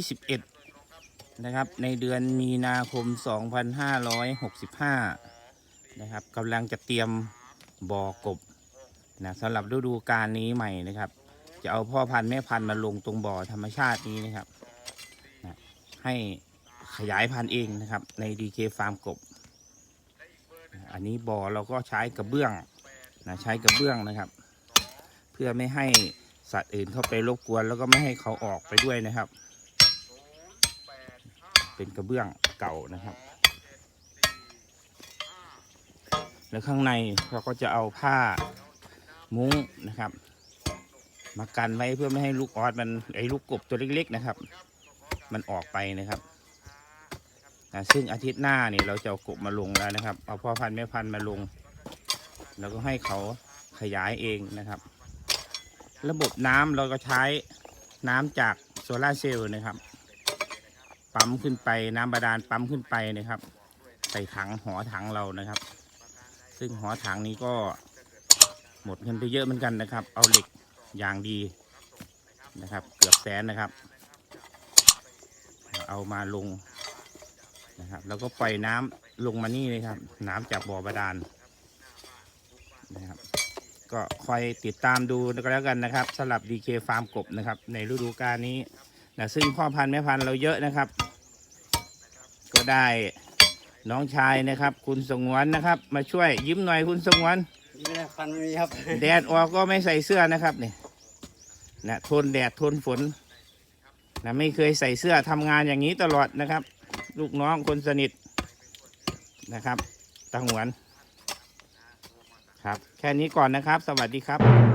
21 นะครับ ในเดือนมีนาคม 2565 นะครับกำลังจะเตรียมบ่อกบนะสำหรับฤดูกาลนี้ใหม่นะครับ จะเอาพ่อพันธุ์แม่พันธุ์มาลงตรงบ่อธรรมชาตินี้นะครับนะให้ขยายพันธุ์เองนะครับ ใน DK ฟาร์มกบนะอันนี้บ่อเราก็ใช้กระเบื้องนะใช้กระเบื้องนะครับ เพื่อไม่ให้สัตว์อื่นเข้าไปรบกวนแล้วก็ไม่ให้เขาออกไปด้วยนะครับ เป็นกระเบื้องเก่านะครับ แล้วข้างในเราก็จะเอาผ้ามุ้งนะครับ มากันไว้เพื่อไม่ให้ลูกออสมันไอ้ลูกกบตัวเล็ก ๆนะครับ มันออกไปนะครับซึ่งอาทิตย์หน้านี่เราจะเอากบมาลงแล้วนะครับ เอาพ่อพันธุ์แม่พันธุ์มาลง แล้วก็ให้เขาขยายเองนะครับ ระบบน้ำเราก็ใช้น้ำจากโซลาร์เซลล์นะครับ ปั๊มขึ้นไปน้ำบาดาลปั๊มขึ้นไปนะครับ ใส่ถังหอถังเรานะครับ ซึ่งหอถังนี้ก็หมดเงินไปเยอะเหมือนกันนะครับ เอาเหล็กอย่างดีนะครับ เกือบแสนนะครับ เอามาลงนะครับ แล้วก็ปล่อยน้ำลงมานี่เลยครับ น้ำจากบ่อบาดาลนะครับ ก็คอยติดตามดูก็แล้วกันนะครับสำหรับ DK ฟาร์มกบนะครับ ในฤดูกาลนี้ นะซึ่งพ่อพันธุ์แม่พันธุ์เราเยอะนะครับ ก็ได้น้องชายนะครับ คุณสงวนนะครับ มาช่วยยิ้มหน่อยคุณสงวนไม่ได้ฟันไม่มีครับแดดออกก็ไม่ใส่เสื้อนะครับเนี่ยนะทนแดดทนฝนนะไม่เคยใส่เสื้อทำงานอย่างนี้ตลอดนะครับ ลูกน้องคนสนิทนะครับตาหวนครับ แค่นี้ก่อนนะครับ สวัสดีครับ